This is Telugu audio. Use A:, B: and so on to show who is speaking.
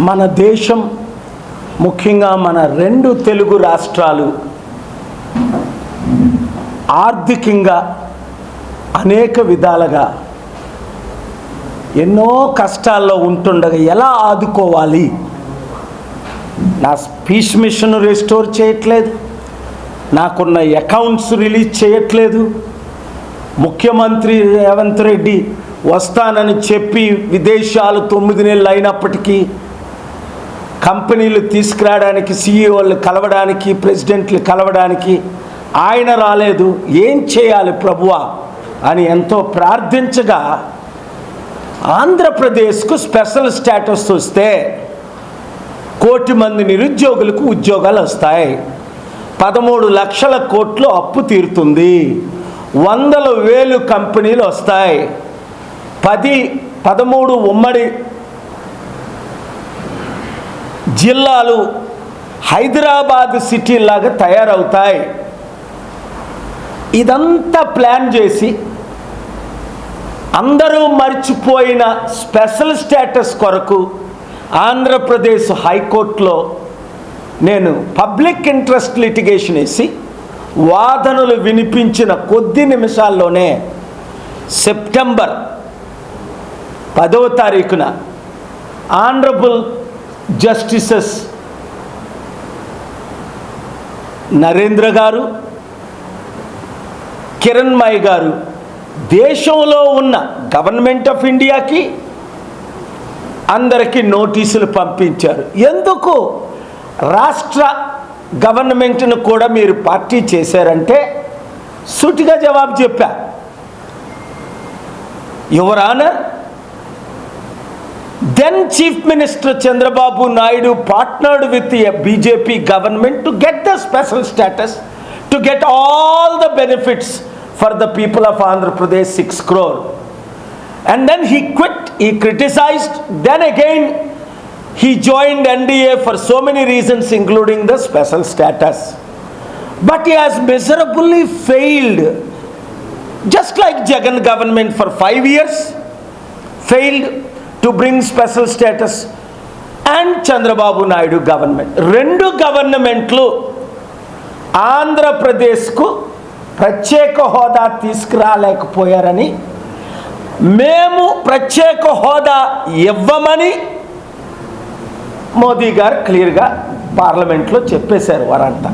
A: మన దేశం ముఖ్యంగా మన రెండు తెలుగు రాష్ట్రాలు ఆర్థికంగా అనేక విధాలుగా ఎన్నో కష్టాల్లో ఉంటుండగా ఎలా ఆదుకోవాలి? నా స్పీచ్ మిషన్ రెస్టోర్ చేయట్లేదు. నాకున్న అకౌంట్స్ రిలీజ్ చేయట్లేదు. ముఖ్యమంత్రి రేవంత్ రెడ్డి వస్తానని చెప్పి విదేశాలు తొమ్మిది నెలలు అయినప్పటికీ కంపెనీలు తీసుకురావడానికి సీఈఓలు కలవడానికి ప్రెసిడెంట్లు కలవడానికి ఆయన రాలేదు. ఏం చేయాలి ప్రభువా? అని ఎంతో ప్రార్థించగా ఆంధ్రప్రదేశ్కు స్పెషల్ స్టేటస్ వస్తే కోటి మంది నిరుద్యోగులకు ఉద్యోగాలు వస్తాయి. పదమూడు లక్షల కోట్లు అప్పు తీరుతుంది. వందల వేలు కంపెనీలు వస్తాయి. పది పదమూడు ఉమ్మడి జిల్లాలు హైదరాబాద్ సిటీ లాగా తయారవుతాయి. ఇదంతా ప్లాన్ చేసి అందరూ మర్చిపోయిన స్పెషల్ స్టేటస్ కొరకు ఆంధ్రప్రదేశ్ హైకోర్టులో నేను పబ్లిక్ ఇంట్రెస్ట్ లిటిగేషన్ వేసి వాదనలు వినిపించిన కొద్ది నిమిషాల్లోనే సెప్టెంబర్ పదవ తారీఖున ఆనరబుల్ జస్టిసెస్ నరేంద్ర గారు కిరణ్మయ్ గారు దేశంలో ఉన్న గవర్నమెంట్ ఆఫ్ ఇండియాకి అందరికీ నోటీసులు పంపించారు. ఎందుకు? రాష్ట్ర గవర్నమెంట్ను కూడా మీరు పార్టీ చేశారంటే సూటిగా జవాబు చెప్పా. Your honour Then Chief Minister Chandrababu Naidu partnered with the BJP government to get the special status, to get all the benefits for the people of Andhra Pradesh 6 crore. And then he quit, he criticized, then again he joined NDA for so many reasons including the special status. But he has miserably failed just like Jagan government for 5 years, failed to bring special status and Chandrababu Naidu government రెండు గవర్నమెంట్లు ఆంధ్రప్రదేశ్కు ప్రత్యేక హోదా తీసుకురాలేకపోయారని మేము ప్రత్యేక హోదా ఇవ్వమని మోదీ గారు క్లియర్గా పార్లమెంట్లో చెప్పేశారు వారంతా